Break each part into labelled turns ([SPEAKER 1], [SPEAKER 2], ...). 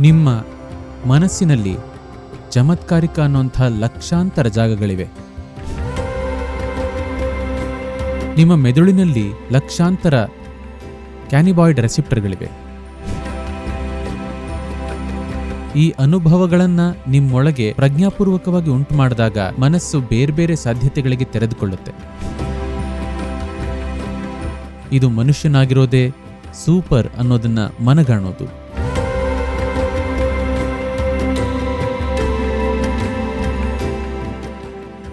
[SPEAKER 1] ನಿಮ್ಮ ಮನಸ್ಸಿನಲ್ಲಿ ಚಮತ್ಕಾರಿಕ ಅನ್ನುವಂಥ ಲಕ್ಷಾಂತರ ಜಾಗಗಳಿವೆ. ನಿಮ್ಮ ಮೆದುಳಿನಲ್ಲಿ ಲಕ್ಷಾಂತರ ಕ್ಯಾನಿಬಾಯ್ಡ್ ರೆಸಿಪ್ಟರ್ಗಳಿವೆ. ಈ ಅನುಭವಗಳನ್ನು ನಿಮ್ಮೊಳಗೆ ಪ್ರಜ್ಞಾಪೂರ್ವಕವಾಗಿ ಉಂಟು ಮಾಡಿದಾಗ ಮನಸ್ಸು ಬೇರೆ ಬೇರೆ ಸಾಧ್ಯತೆಗಳಿಗೆ ತೆರೆದುಕೊಳ್ಳುತ್ತೆ. ಇದು ಮನುಷ್ಯನಾಗಿರೋದೇ ಸೂಪರ್ ಅನ್ನೋದನ್ನ ಮನಗಾಣೋದು.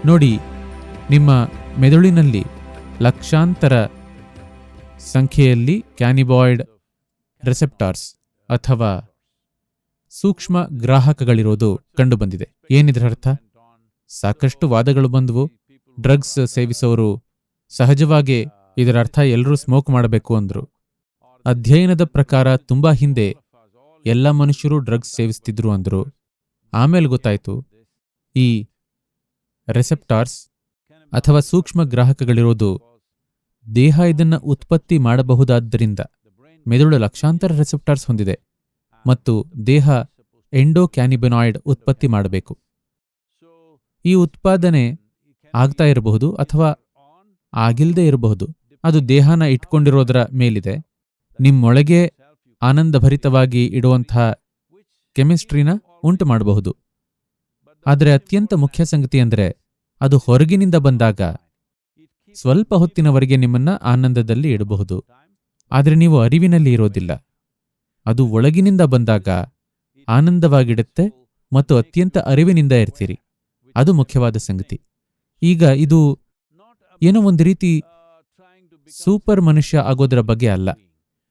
[SPEAKER 1] ನೋಡಿ, ನಿಮ್ಮ ಮೆದುಳಿನಲ್ಲಿ ಲಕ್ಷಾಂತರ ಸಂಖ್ಯೆಯಲ್ಲಿ ಕ್ಯಾನಿಬಾಯ್ಡ್ ರೆಸೆಪ್ಟಾರ್ಸ್ ಅಥವಾ ಸೂಕ್ಷ್ಮ ಗ್ರಾಹಕಗಳಿರೋದು ಕಂಡುಬಂದಿದೆ. ಏನಿದ್ರ ಅರ್ಥ? ಸಾಕಷ್ಟು ವಾದಗಳು ಬಂದವು. ಡ್ರಗ್ಸ್ ಸೇವಿಸೋರು ಸಹಜವಾಗಿ ಇದರ ಅರ್ಥ ಎಲ್ಲರೂ ಸ್ಮೋಕ್ ಮಾಡಬೇಕು ಅಂದ್ರು. ಅಧ್ಯಯನದ ಪ್ರಕಾರ ತುಂಬಾ ಹಿಂದೆ ಎಲ್ಲ ಮನುಷ್ಯರು ಡ್ರಗ್ಸ್ ಸೇವಿಸ್ತಿದ್ರು ಅಂದ್ರು. ಆಮೇಲೆ ಗೊತ್ತಾಯ್ತು, ಈ ರೆಸೆಪ್ಟಾರ್ಸ್ ಅಥವಾ ಸೂಕ್ಷ್ಮ ಗ್ರಾಹಕಗಳಿರೋದು ದೇಹ ಇದನ್ನು ಉತ್ಪತ್ತಿ ಮಾಡಬಹುದಾದ್ದರಿಂದ ಮೆದುಳು ಲಕ್ಷಾಂತರ ರೆಸೆಪ್ಟಾರ್ಸ್ ಹೊಂದಿದೆ ಮತ್ತು ದೇಹ ಎಂಡೋ ಕ್ಯಾನಿಬೆನಾಯ್ಡ್ ಉತ್ಪತ್ತಿ ಮಾಡಬೇಕು. ಈ ಉತ್ಪಾದನೆ ಆಗ್ತಾ ಇರಬಹುದು ಅಥವಾ ಆಗಿಲ್ಲದೆ ಇರಬಹುದು. ಅದು ದೇಹನ ಇಟ್ಕೊಂಡಿರೋದರ ಮೇಲಿದೆ. ನಿಮ್ಮೊಳಗೆ ಆನಂದಭರಿತವಾಗಿ ಇಡುವಂತಹ ಕೆಮಿಸ್ಟ್ರಿನ ಉಂಟು ಮಾಡಬಹುದು. ಆದರೆ ಅತ್ಯಂತ ಮುಖ್ಯ ಸಂಗತಿ ಅಂದರೆ ಅದು ಹೊರಗಿನಿಂದ ಬಂದಾಗ ಸ್ವಲ್ಪ ಹೊತ್ತಿನವರೆಗೆ ನಿಮ್ಮನ್ನ ಆನಂದದಲ್ಲಿ ಇಡಬಹುದು. ಆದರೆ ನೀವು ಅರಿವಿನಲ್ಲಿ ಇರೋದಿಲ್ಲ. ಅದು ಒಳಗಿನಿಂದ ಬಂದಾಗ ಆನಂದವಾಗಿಡುತ್ತೆ ಮತ್ತು ಅತ್ಯಂತ ಅರಿವಿನಿಂದ ಇರ್ತೀರಿ. ಅದು ಮುಖ್ಯವಾದ ಸಂಗತಿ. ಈಗ ಇದು ಏನೋ ಒಂದು ರೀತಿ ಸೂಪರ್ ಮನುಷ್ಯ ಆಗೋದರ ಬಗ್ಗೆ ಅಲ್ಲ.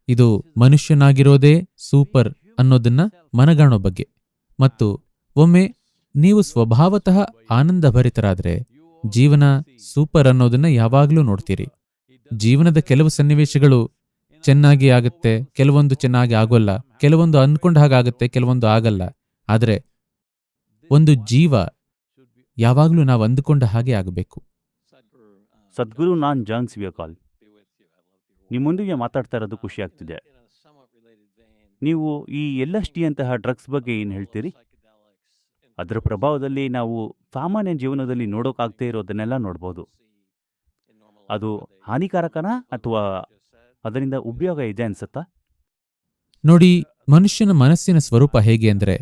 [SPEAKER 1] ಇದು ಮನುಷ್ಯನಾಗಿರೋದೇ ಸೂಪರ್ ಅನ್ನೋದನ್ನ ಮನಗಾಣೋ ಬಗ್ಗೆ. ಮತ್ತು ಒಮ್ಮೆ ನೀವು ಸ್ವಭಾವತಃ ಆನಂದಭರಿತರಾದ್ರೆ ಜೀವನ ಸೂಪರ್ ಅನ್ನೋದನ್ನ ಯಾವಾಗಲೂ ನೋಡ್ತೀರಿ. ಜೀವನದ ಕೆಲವು ಸನ್ನಿವೇಶಗಳು ಚೆನ್ನಾಗಿ ಆಗುತ್ತೆ, ಕೆಲವೊಂದು ಚೆನ್ನಾಗಿ ಆಗೋಲ್ಲ, ಕೆಲವೊಂದು ಅನ್ಕೊಂಡ ಹಾಗಾಗುತ್ತೆ ಕೆಲವೊಂದು ಆಗಲ್ಲ. ಆದರೆ ಒಂದು ಜೀವ ಯಾವಾಗಲೂ ನಾವು ಅಂದುಕೊಂಡ ಹಾಗೆ ಆಗಬೇಕು.
[SPEAKER 2] ಸದ್ಗುರು ನಾನ್ ಜಾನ್ ಸಿವಿಯಕಾಲ್ ನಿಮ್ಮೊಂದಿಗೆ ಮಾತಾಡ್ತಾ ಇರೋದು ಖುಷಿ ಆಗ್ತಿದೆ. ನೀವು ಈ ಎಲ್ ಎಸ್ ಟಿ ಅಂತಹ ಡ್ರಗ್ಸ್ ಬಗ್ಗೆ ಏನು ಹೇಳ್ತೀರಿ? ಅದರ ಪ್ರಭಾವದಲ್ಲಿ ನಾವು ಸಾಮಾನ್ಯ ಜೀವನದಲ್ಲಿ ನೋಡೋಕ್ಕಾಗದೇ ಇರೋದನ್ನೆಲ್ಲ ನೋಡ್ಬೋದು. ಅದು ಹಾನಿಕಾರಕನಾ ಅಥವಾ ಅದರಿಂದ ಉಪಯೋಗ ಇದೆ ಅನ್ಸುತ್ತಾ?
[SPEAKER 1] ನೋಡಿ, ಮನುಷ್ಯನ ಮನಸ್ಸಿನ ಸ್ವರೂಪ ಹೇಗೆ ಅಂದ್ರೆ,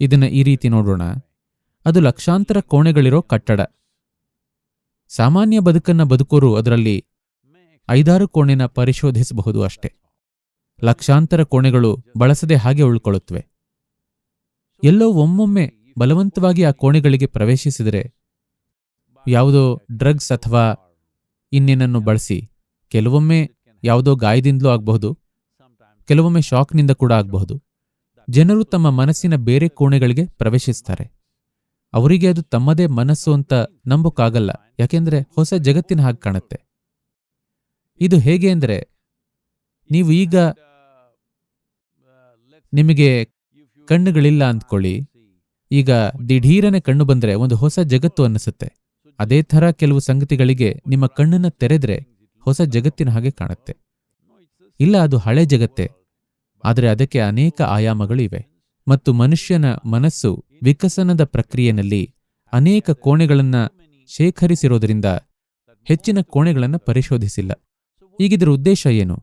[SPEAKER 1] ಇದನ್ನ ಈ ರೀತಿ ನೋಡೋಣ. ಅದು ಲಕ್ಷಾಂತರ ಕೋಣೆಗಳಿರೋ ಕಟ್ಟಡ. ಸಾಮಾನ್ಯ ಬದುಕನ್ನ ಬದುಕೋರು ಅದರಲ್ಲಿ ಐದಾರು ಕೋಣೆನ ಪರಿಶೋಧಿಸಬಹುದು ಅಷ್ಟೇ. ಲಕ್ಷಾಂತರ ಕೋಣೆಗಳು ಬಳಸದೆ ಹಾಗೆ ಉಳ್ಕೊಳ್ಳುತ್ತವೆ ಎಲ್ಲೋ ಒಮ್ಮೊಮ್ಮೆ ಬಲವಂತವಾಗಿ ಆ ಕೋಣೆಗಳಿಗೆ ಪ್ರವೇಶಿಸಿದರೆ, ಯಾವುದೋ ಡ್ರಗ್ಸ್ ಅಥವಾ ಇನ್ನೇನನ್ನು ಬಳಸಿ, ಕೆಲವೊಮ್ಮೆ ಯಾವುದೋ ಗಾಯದಿಂದಲೂ ಆಗಬಹುದು, ಕೆಲವೊಮ್ಮೆ ಶಾಕ್ನಿಂದ ಕೂಡ ಆಗಬಹುದು. ಜನರು ತಮ್ಮ ಮನಸ್ಸಿನ ಬೇರೆ ಕೋಣೆಗಳಿಗೆ ಪ್ರವೇಶಿಸ್ತಾರೆ. ಅವರಿಗೆ ಅದು ತಮ್ಮದೇ ಮನಸ್ಸು ಅಂತ ನಂಬೋಕ್ಕಾಗಲ್ಲ, ಯಾಕೆಂದ್ರೆ ಹೊಸ ಜಗತ್ತಿನ ಹಾಗೆ ಕಾಣುತ್ತೆ. ಇದು ಹೇಗೆ ಅಂದರೆ, ನೀವು ಈಗ ನಿಮಗೆ ಕಣ್ಣುಗಳಿಲ್ಲ ಅಂದ್ಕೊಳ್ಳಿ. ಈಗ ದಿಢೀರನೆ ಕಣ್ಣು ಬಂದ್ರೆ ಒಂದು ಹೊಸ ಜಗತ್ತು ಅನ್ನಿಸುತ್ತೆ. ಅದೇ ಥರ ಕೆಲವು ಸಂಗತಿಗಳಿಗೆ ನಿಮ್ಮ ಕಣ್ಣನ್ನ ತೆರೆದ್ರೆ ಹೊಸ ಜಗತ್ತಿನ ಹಾಗೆ ಕಾಣುತ್ತೆ. ಇಲ್ಲ, ಅದು ಹಳೆ ಜಗತ್ತೆ. ಆದರೆ ಅದಕ್ಕೆ ಅನೇಕ ಆಯಾಮಗಳು ಇವೆ. ಮತ್ತು ಮನುಷ್ಯನ ಮನಸ್ಸು ವಿಕಸನದ ಪ್ರಕ್ರಿಯೆಯಲ್ಲಿ ಅನೇಕ ಕೋಣೆಗಳನ್ನ ಶೇಖರಿಸಿರೋದ್ರಿಂದ ಹೆಚ್ಚಿನ ಕೋಣೆಗಳನ್ನ ಪರಿಶೋಧಿಸಿಲ್ಲ. ಈಗಿದರ ಉದ್ದೇಶ ಏನು?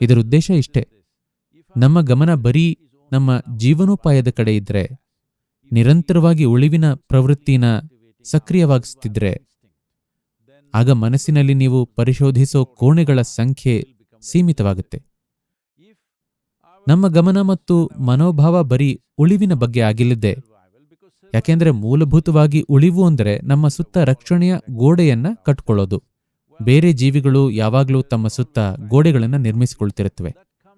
[SPEAKER 1] ಇದರ ಉದ್ದೇಶ ಇಷ್ಟೇ. ನಮ್ಮ ಗಮನ ಬರೀ ನಮ್ಮ ಜೀವನೋಪಾಯದ ಕಡೆ ಇದ್ರೆ, ನಿರಂತರವಾಗಿ ಉಳಿವಿನ ಪ್ರವೃತ್ತಿನ ಸಕ್ರಿಯವಾಗಿಸ್ತಿದ್ರೆ, ಆಗ ಮನಸ್ಸಿನಲ್ಲಿ ನೀವು ಪರಿಶೋಧಿಸೋ ಕೋಣೆಗಳ ಸಂಖ್ಯೆ ಸೀಮಿತವಾಗುತ್ತೆ. ನಮ್ಮ ಗಮನ ಮತ್ತು ಮನೋಭಾವ ಬರೀ ಉಳಿವಿನ ಬಗ್ಗೆ ಆಗಿಲ್ಲದೆ, ಯಾಕೆಂದ್ರೆ ಮೂಲಭೂತವಾಗಿ ಉಳಿವು ಅಂದರೆ ನಮ್ಮ ಸುತ್ತ ರಕ್ಷಣೆಯ ಗೋಡೆಯನ್ನ ಕಟ್ಕೊಳ್ಳೋದು. ಬೇರೆ ಜೀವಿಗಳು ಯಾವಾಗಲೂ ತಮ್ಮ ಸುತ್ತ ಗೋಡೆಗಳನ್ನ ನಿರ್ಮಿಸಿಕೊಳ್ತಿರುತ್ತವೆ.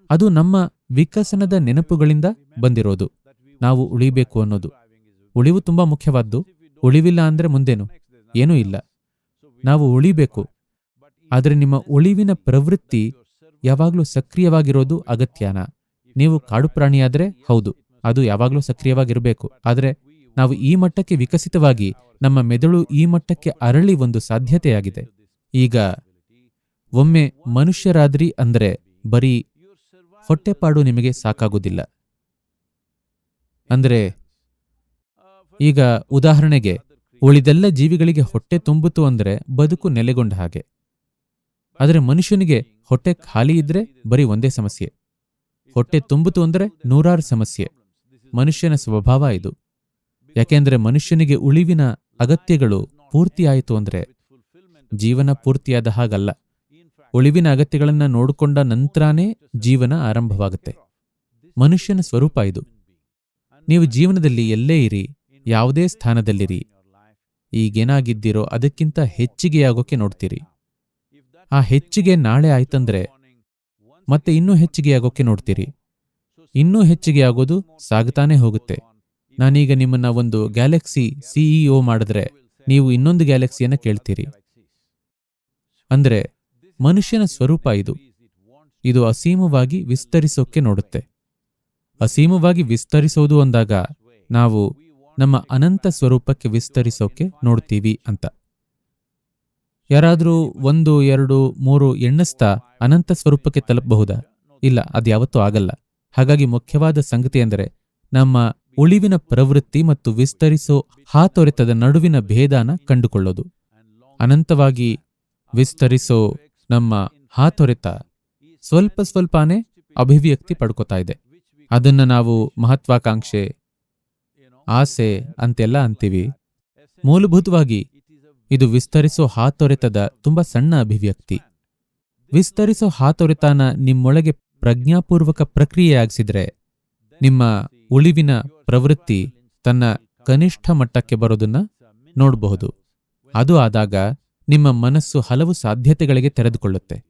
[SPEAKER 1] ಅದು ನಮ್ಮ ವಿಕಸನದ ನೆನಪುಗಳಿಂದ ಬಂದಿರೋದು. ನಾವು ಉಳಿಬೇಕು ಅನ್ನೋದು. ಉಳಿವು ತುಂಬಾ ಮುಖ್ಯವಾದ್ದು. ಉಳಿವಿಲ್ಲ ಅಂದ್ರೆ ಮುಂದೇನು? ಏನೂ ಇಲ್ಲ. ನಾವು ಉಳಿಬೇಕು. ಆದರೆ ನಿಮ್ಮ ಉಳಿವಿನ ಪ್ರವೃತ್ತಿ ಯಾವಾಗಲೂ ಸಕ್ರಿಯವಾಗಿರೋದು ಅಗತ್ಯನಾ. ನೀವು ಕಾಡು ಪ್ರಾಣಿಯಾದ್ರೆ ಹೌದು. ಅದು ಯಾವಾಗಲೂ ಸಕ್ರಿಯವಾಗಿರಬೇಕು. ಆದರೆ ನಾವು ಈ ಮಟ್ಟಕ್ಕೆ ವಿಕಸಿತವಾಗಿ ನಮ್ಮ ಮೆದುಳು ಈ ಮಟ್ಟಕ್ಕೆ ಅರಳಿ ಒಂದು ಸಾಧ್ಯತೆಯಾಗಿದೆ. ಈಗ ಒಮ್ಮೆ ಮನುಷ್ಯರಾದ್ರಿ ಅಂದ್ರೆ ಬರೀ ಹೊಟ್ಟೆಪಾಡು ನಿಮಗೆ ಸಾಕಾಗುವುದಿಲ್ಲ. ಅಂದ್ರೆ, ಈಗ ಉದಾಹರಣೆಗೆ, ಉಳಿದೆಲ್ಲ ಜೀವಿಗಳಿಗೆ ಹೊಟ್ಟೆ ತುಂಬಿತು ಅಂದ್ರೆ ಬದುಕು ನೆಲೆಗೊಂಡ ಹಾಗೆ. ಆದರೆ ಮನುಷ್ಯನಿಗೆ ಹೊಟ್ಟೆ ಖಾಲಿ ಇದ್ರೆ ಬರೀ ಒಂದೇ ಸಮಸ್ಯೆ. ಹೊಟ್ಟೆ ತುಂಬಿತು ಅಂದ್ರೆ ನೂರಾರು ಸಮಸ್ಯೆ. ಮನುಷ್ಯನ ಸ್ವಭಾವ ಇದು. ಯಾಕೆಂದ್ರೆ ಮನುಷ್ಯನಿಗೆ ಉಳಿವಿನ ಅಗತ್ಯಗಳು ಪೂರ್ತಿಯಾಯಿತು ಅಂದ್ರೆ ಜೀವನ ಪೂರ್ತಿಯಾದ ಹಾಗಲ್ಲ. ಉಳಿವಿನ ಅಗತ್ಯಗಳನ್ನ ನೋಡಿಕೊಂಡ ನಂತರನೇ ಜೀವನ ಆರಂಭವಾಗುತ್ತೆ. ಮನುಷ್ಯನ ಸ್ವರೂಪ ಇದು. ನೀವು ಜೀವನದಲ್ಲಿ ಎಲ್ಲೇ ಇರಿ, ಯಾವುದೇ ಸ್ಥಾನದಲ್ಲಿರಿ, ಈಗೇನಾಗಿದ್ದೀರೋ ಅದಕ್ಕಿಂತ ಹೆಚ್ಚಿಗೆಯಾಗೋಕೆ ನೋಡ್ತೀರಿ. ಆ ಹೆಚ್ಚಿಗೆ ನಾಳೆ ಆಯ್ತಂದ್ರೆ ಮತ್ತೆ ಇನ್ನೂ ಹೆಚ್ಚಿಗೆ ಆಗೋಕೆ ನೋಡ್ತೀರಿ. ಇನ್ನೂ ಹೆಚ್ಚಿಗೆ ಆಗೋದು ಸಾಗುತ್ತಾನೆ ಹೋಗುತ್ತೆ. ನಾನೀಗ ನಿಮ್ಮನ್ನ ಒಂದು ಗ್ಯಾಲಕ್ಸಿ ಸಿಇಒ ಮಾಡಿದ್ರೆ ನೀವು ಇನ್ನೊಂದು ಗ್ಯಾಲಕ್ಸಿಯನ್ನ ಕೇಳ್ತೀರಿ. ಅಂದ್ರೆ ಮನುಷ್ಯನ ಸ್ವರೂಪ ಇದು. ಇದು ಅಸೀಮವಾಗಿ ವಿಸ್ತರಿಸೋಕೆ ನೋಡುತ್ತೆ. ಅಸೀಮವಾಗಿ ವಿಸ್ತರಿಸೋದು ಅಂದಾಗ ನಾವು ನಮ್ಮ ಅನಂತ ಸ್ವರೂಪಕ್ಕೆ ವಿಸ್ತರಿಸೋಕೆ ನೋಡ್ತೀವಿ ಅಂತ. ಯಾರಾದರೂ ಒಂದು, ಎರಡು, ಮೂರು ಎಣ್ಣಿಸ್ತಾ ಅನಂತ ಸ್ವರೂಪಕ್ಕೆ ತಲುಪಬಹುದಾ? ಇಲ್ಲ ಅದ್ಯಾವತ್ತೂ ಆಗಲ್ಲ. ಹಾಗಾಗಿ ಮುಖ್ಯವಾದ ಸಂಗತಿ ಎಂದರೆ ನಮ್ಮ ಉಳಿವಿನ ಪ್ರವೃತ್ತಿ ಮತ್ತು ವಿಸ್ತರಿಸೋ ಹಾತೊರೆತದ ನಡುವಿನ ಭೇದಾನ ಕಂಡುಕೊಳ್ಳೋದು. ಅನಂತವಾಗಿ ವಿಸ್ತರಿಸೋ ನಮ್ಮ ಹಾತೊರೆತ ಸ್ವಲ್ಪ ಸ್ವಲ್ಪನೇ ಅಭಿವ್ಯಕ್ತಿ ಪಡ್ಕೋತಾ ಇದೆ. ಅದನ್ನ ನಾವು ಮಹತ್ವಾಕಾಂಕ್ಷೆ, ಆಸೆ ಅಂತೆಲ್ಲ ಅಂತೀವಿ. ಮೂಲಭೂತವಾಗಿ ಇದು ವಿಸ್ತರಿಸೋ ಹಾತೊರೆತದ ತುಂಬಾ ಸಣ್ಣ ಅಭಿವ್ಯಕ್ತಿ. ವಿಸ್ತರಿಸೋ ಹಾತೊರೆತನ ನಿಮ್ಮೊಳಗೆ ಪ್ರಜ್ಞಾಪೂರ್ವಕ ಪ್ರಕ್ರಿಯೆಯಾಗಿಸಿದ್ರೆ ನಿಮ್ಮ ಉಳಿವಿನ ಪ್ರವೃತ್ತಿ ತನ್ನ ಕನಿಷ್ಠ ಮಟ್ಟಕ್ಕೆ ಬರೋದನ್ನ ನೋಡಬಹುದು. ಅದು ಆದಾಗ ನಿಮ್ಮ ಮನಸ್ಸು ಹಲವು ಸಾಧ್ಯತೆಗಳಿಗೆ ತೆರೆದುಕೊಳ್ಳುತ್ತೆ.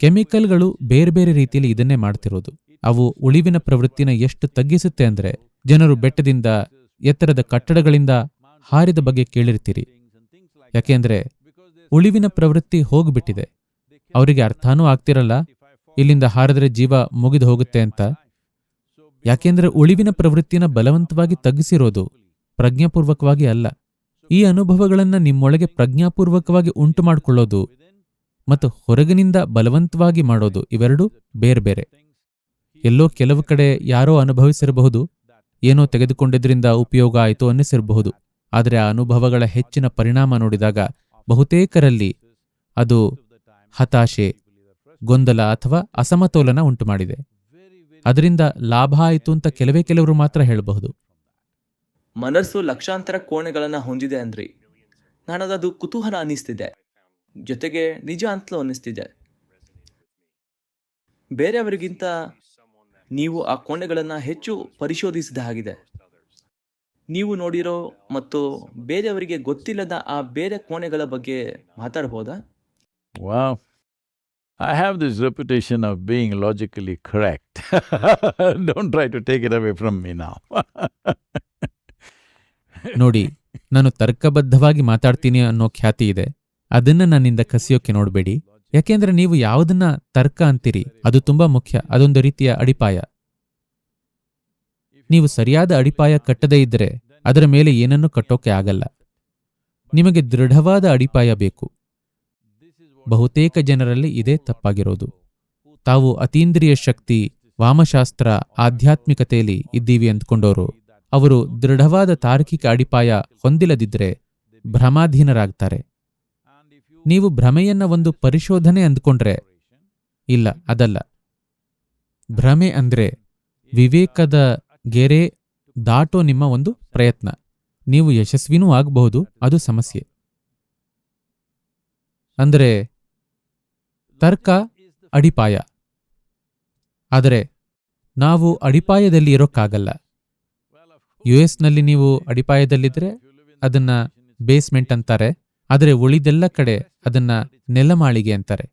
[SPEAKER 1] ಕೆಮಿಕಲ್ಗಳು ಬೇರೆ ಬೇರೆ ರೀತಿಯಲ್ಲಿ ಇದನ್ನೇ ಮಾಡ್ತಿರೋದು. ಅವು ಉಳಿವಿನ ಪ್ರವೃತ್ತಿನ ಎಷ್ಟು ತಗ್ಗಿಸುತ್ತೆ ಅಂದ್ರೆ ಜನರು ಬೆಟ್ಟದಿಂದ, ಎತ್ತರದ ಕಟ್ಟಡಗಳಿಂದ ಹಾರಿದ ಬಗ್ಗೆ ಕೇಳಿರ್ತೀರಿ. ಯಾಕೆಂದ್ರೆ ಉಳಿವಿನ ಪ್ರವೃತ್ತಿ ಹೋಗ್ಬಿಟ್ಟಿದೆ. ಅವರಿಗೆ ಅರ್ಥನೂ ಆಗ್ತಿರಲ್ಲ. ಇಲ್ಲಿಂದ ಹಾರಿದ್ರೆ ಜೀವ ಮುಗಿದು ಹೋಗುತ್ತೆ ಅಂತ. ಯಾಕೆಂದ್ರೆ ಉಳಿವಿನ ಪ್ರವೃತ್ತಿನ ಬಲವಂತವಾಗಿ ತಗ್ಗಿಸಿರೋದು ಪ್ರಜ್ಞಾಪೂರ್ವಕವಾಗಿ ಅಲ್ಲ. ಈ ಅನುಭವಗಳನ್ನು ನಿಮ್ಮೊಳಗೆ ಪ್ರಜ್ಞಾಪೂರ್ವಕವಾಗಿ ಉಂಟು ಮಾಡಿಕೊಳ್ಳೋದು ಮತ್ತು ಹೊರಗಿನಿಂದ ಬಲವಂತವಾಗಿ ಮಾಡೋದು ಇವೆರಡೂ ಬೇರೆ ಬೇರೆ. ಎಲ್ಲೋ ಕೆಲವು ಕಡೆ ಯಾರೋ ಅನುಭವಿಸಿರಬಹುದು, ಏನೋ ತೆಗೆದುಕೊಂಡಿದ್ರಿಂದ ಉಪಯೋಗ ಆಯಿತು ಅನ್ನಿಸಿರಬಹುದು. ಆದರೆ ಆ ಅನುಭವಗಳ ಹೆಚ್ಚಿನ ಪರಿಣಾಮ ನೋಡಿದಾಗ ಬಹುತೇಕರಲ್ಲಿ ಅದು ಹತಾಶೆ, ಗೊಂದಲ ಅಥವಾ ಅಸಮತೋಲನ ಉಂಟುಮಾಡಿದೆ. ಅದರಿಂದ ಲಾಭ ಆಯಿತು ಅಂತ ಕೆಲವೇ ಕೆಲವರು ಮಾತ್ರ ಹೇಳಬಹುದು.
[SPEAKER 3] ಮನಸ್ಸು ಲಕ್ಷಾಂತರ ಕೋಣೆಗಳನ್ನು ಹೊಂದಿದೆ ಅಂದ್ರಿ. ನನಗದು ಕುತೂಹಲ ಅನ್ನಿಸ್ತಿದೆ. ಜೊತೆಗೆ ನಿಜ ಅಂತಲೂ ಅನ್ನಿಸ್ತಿದೆ. ಬೇರೆಯವರಿಗಿಂತ ನೀವು ಆ ಕೋಣೆಗಳನ್ನು ಹೆಚ್ಚು ಪರಿಶೋಧಿಸಿದ ಹಾಗಿದೆ. ನೀವು ನೋಡಿರೋ ಮತ್ತು ಬೇರೆಯವರಿಗೆ ಗೊತ್ತಿಲ್ಲದ ಆ ಬೇರೆ ಕೋಣೆಗಳ ಬಗ್ಗೆ ಮಾತಾಡ್ಬೋದಾ?
[SPEAKER 4] Wow. I have this reputation of being logically correct Don't try to take it away from me now.
[SPEAKER 1] ನೋಡಿ, ನಾನು ತರ್ಕಬದ್ಧವಾಗಿ ಮಾತಾಡ್ತೀನಿ ಅನ್ನೋ ಖ್ಯಾತಿ ಇದೆ. ಅದನ್ನ ನನ್ನಿಂದ ಕಸಿಯೋಕೆ ನೋಡಬೇಡಿ. ಯಾಕೆಂದ್ರೆ ನೀವು ಯಾವುದನ್ನ ತರ್ಕ ಅಂತೀರಿ, ಅದು ತುಂಬಾ ಮುಖ್ಯ, ಅದೊಂದು ರೀತಿಯ ಅಡಿಪಾಯ. ನೀವು ಸರಿಯಾದ ಅಡಿಪಾಯ ಕಟ್ಟದೇ ಇದ್ದರೆ ಅದರ ಮೇಲೆ ಏನನ್ನೂ ಕಟ್ಟೋಕೆ ಆಗಲ್ಲ. ನಿಮಗೆ ದೃಢವಾದ ಅಡಿಪಾಯ ಬೇಕು. ಬಹುತೇಕ ಜನರಲ್ಲಿ ಇದೇ ತಪ್ಪಾಗಿರೋದು. ತಾವು ಅತೀಂದ್ರಿಯ ಶಕ್ತಿ, ವಾಮಶಾಸ್ತ್ರ, ಆಧ್ಯಾತ್ಮಿಕತೆಯಲ್ಲಿ ಇದ್ದೀವಿ ಅಂದ್ಕೊಂಡವರು ಅವರು ದೃಢವಾದ ತಾರ್ಕಿಕ ಅಡಿಪಾಯ ಹೊಂದಿಲ್ಲದಿದ್ದರೆ ಭ್ರಮಾಧೀನರಾಗ್ತಾರೆ. ನೀವು ಭ್ರಮೆಯನ್ನ ಒಂದು ಪರಿಶೋಧನೆ ಅಂದ್ಕೊಂಡ್ರೆ ಇಲ್ಲ, ಅದಲ್ಲ. ಭ್ರಮೆ ಅಂದ್ರೆ ವಿವೇಕದ ಗೆರೆ ದಾಟೋ ನಿಮ್ಮ ಒಂದು ಪ್ರಯತ್ನ. ನೀವು ಯಶಸ್ವಿನೂ ಆಗಬಹುದು, ಅದು ಸಮಸ್ಯೆ. ಅಂದರೆ ತರ್ಕ ಅಡಿಪಾಯ. ಆದರೆ ನಾವು ಅಡಿಪಾಯದಲ್ಲಿ ಇರೋಕ್ಕಾಗಲ್ಲ. ಯು ನಲ್ಲಿ ನೀವು ಅಡಿಪಾಯದಲ್ಲಿದ್ರೆ ಅದನ್ನ ಬೇಸ್ಮೆಂಟ್ ಅಂತಾರೆ. ಆದರೆ ಉಳಿದೆಲ್ಲ ಕಡೆ ಅದನ್ನ ನೆಲಮಾಳಿಗೆ ಅಂತಾರೆ.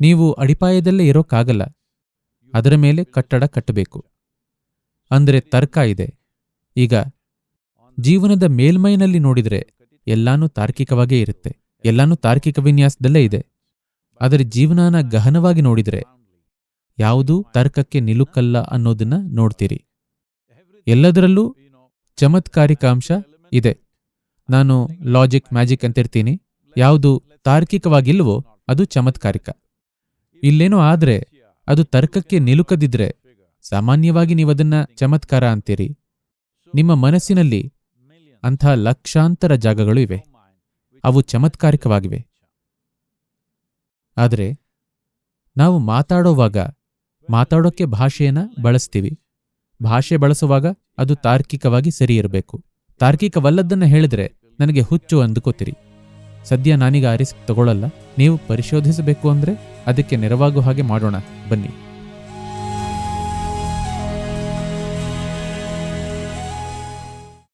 [SPEAKER 1] ನೀವು ಅಡಿಪಾಯದಲ್ಲೇ ಇರೋಕ್ಕಾಗಲ್ಲ ಅದರ ಮೇಲೆ ಕಟ್ಟಡ ಕಟ್ಟಬೇಕು. ಅಂದ್ರೆ ತರ್ಕ ಇದೆ. ಈಗ ಜೀವನದ ಮೇಲ್ಮೈನಲ್ಲಿ ನೋಡಿದ್ರೆ ಎಲ್ಲಾನು ತಾರ್ಕಿಕವಾಗೇ ಇರುತ್ತೆ. ಎಲ್ಲಾನು ತಾರ್ಕಿಕ ವಿನ್ಯಾಸದಲ್ಲೇ ಇದೆ. ಆದರೆ ಜೀವನಾನ ಗಹನವಾಗಿ ನೋಡಿದರೆ ಯಾವುದೂ ತರ್ಕಕ್ಕೆ ನಿಲುಕಲ್ಲ ಅನ್ನೋದನ್ನ ನೋಡ್ತೀರಿ. ಎಲ್ಲದರಲ್ಲೂ ಚಮತ್ಕಾರಿಕ ಅಂಶ ಇದೆ. ನಾನು ಲಾಜಿಕ್ ಮ್ಯಾಜಿಕ್ ಅಂತಿರ್ತೀನಿ. ಯಾವುದು ತಾರ್ಕಿಕವಾಗಿಲ್ವೋ ಅದು ಚಮತ್ಕಾರಿಕ. ಇಲ್ಲೇನೋ ಆದ್ರೆ ಅದು ತರ್ಕಕ್ಕೆ ನಿಲುಕದಿದ್ರೆ ಸಾಮಾನ್ಯವಾಗಿ ನೀವದನ್ನ ಚಮತ್ಕಾರ ಅಂತೀರಿ. ನಿಮ್ಮ ಮನಸ್ಸಿನಲ್ಲಿ ಅಂಥ ಲಕ್ಷಾಂತರ ಜಾಗಗಳು ಇವೆ. ಅವು ಚಮತ್ಕಾರಿಕವಾಗಿವೆ. ಆದರೆ ನಾವು ಮಾತಾಡೋವಾಗ ಮಾತಾಡೋಕ್ಕೆ ಭಾಷೆಯನ್ನ ಬಳಸ್ತೀವಿ. ಭಾಷೆ ಬಳಸುವಾಗ ಅದು ತಾರ್ಕಿಕವಾಗಿ ಸರಿ ಇರಬೇಕು. ತಾರ್ಕಿಕವಲ್ಲದನ್ನ ಹೇಳಿದ್ರೆ ನನಗೆ ಹುಚ್ಚು ಅಂದುಕೋತೀರಿ ಸದ್ಯ ನಾನೀಗ ಆ ರಿಸ್ಕ್ ತಗೊಳ್ಳಲ್ಲ ನೀವು ಪರಿಶೋಧಿಸಬೇಕು ಅಂದ್ರೆ ಅದಕ್ಕೆ ನೆರವಾಗೋ ಹಾಗೆ ಮಾಡೋಣ. ಬನ್ನಿ.